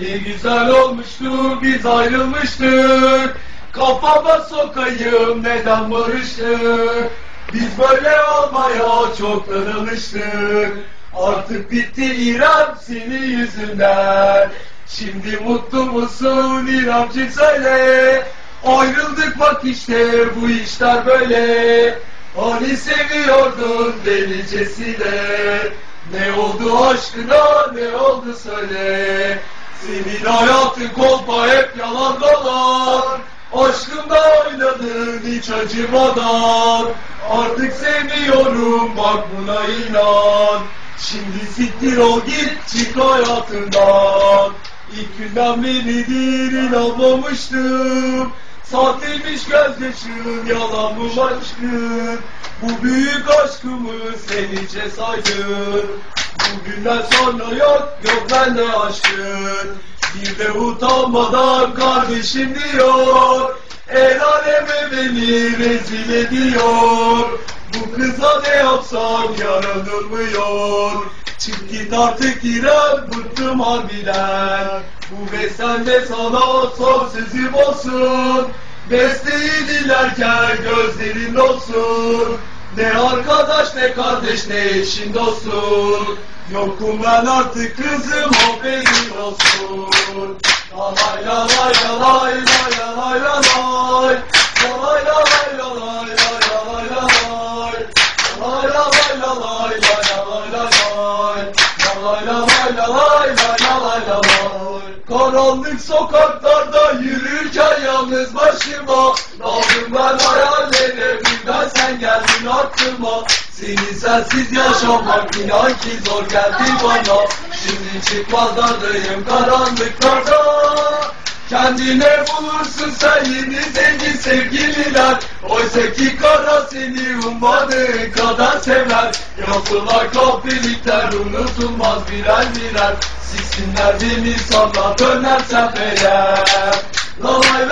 Ne güzel olmuştu biz ayrılmıştık. Kafama sokayım neden barıştık? Biz böyle olmaya çoktan alıştık Artık bitti İrem senin yüzünden. Şimdi mutlu musun İremciğim söyle. Ayrıldık bak işte bu işler böyle. Hani seviyordun delicesine. Ne oldu aşkına ne oldu söyle Senin hayatın kolpa hep yalan dolan. Aşkımda oynadın hiç acımadan. Artık sevmiyorum bak buna inan. Şimdi siktir ol git çık hayatından. İlk günden beridir inanmamıştım. Sahteymiş gözyaşın yalanmış aşkın Bu büyük aşkımı sen hiçe saydın Bugünden sonra yok yok bende aşkın. Bir de utanmadan kardeşim diyor. El aleme beni rezil ediyor. Bu kıza ne yapsam yaranılmıyor Çık git artık İrem bıktım harbiden. Bu de sana son sözüm olsun. Besteyi dinlerken gözlerin olsun Ne arkadaş ne kardeş ne eşin dostun Yokum ben artık kızım olsun lalay lalay lalay lalay lalay Lalay lalay lalay lalay lalay lalay Lalay lalay lalay lalay lalay lalay Lalay lalay lalay lalay lalay lalay Karanlık sokaklarda yürürken yalnız başıma Daldım aklıma Seni sensiz yaşamak inan ki zor geldi bana. Şimdi çıkmazlardayım karanlıklarda Kendine bulursun sen yeni zengin sevgililer. Oysa ki kara seni ummadığın kadar sever. Yapılan kahpelikler unutulmaz birer birer. Siksinler beni sana dönersem eğer. Lalay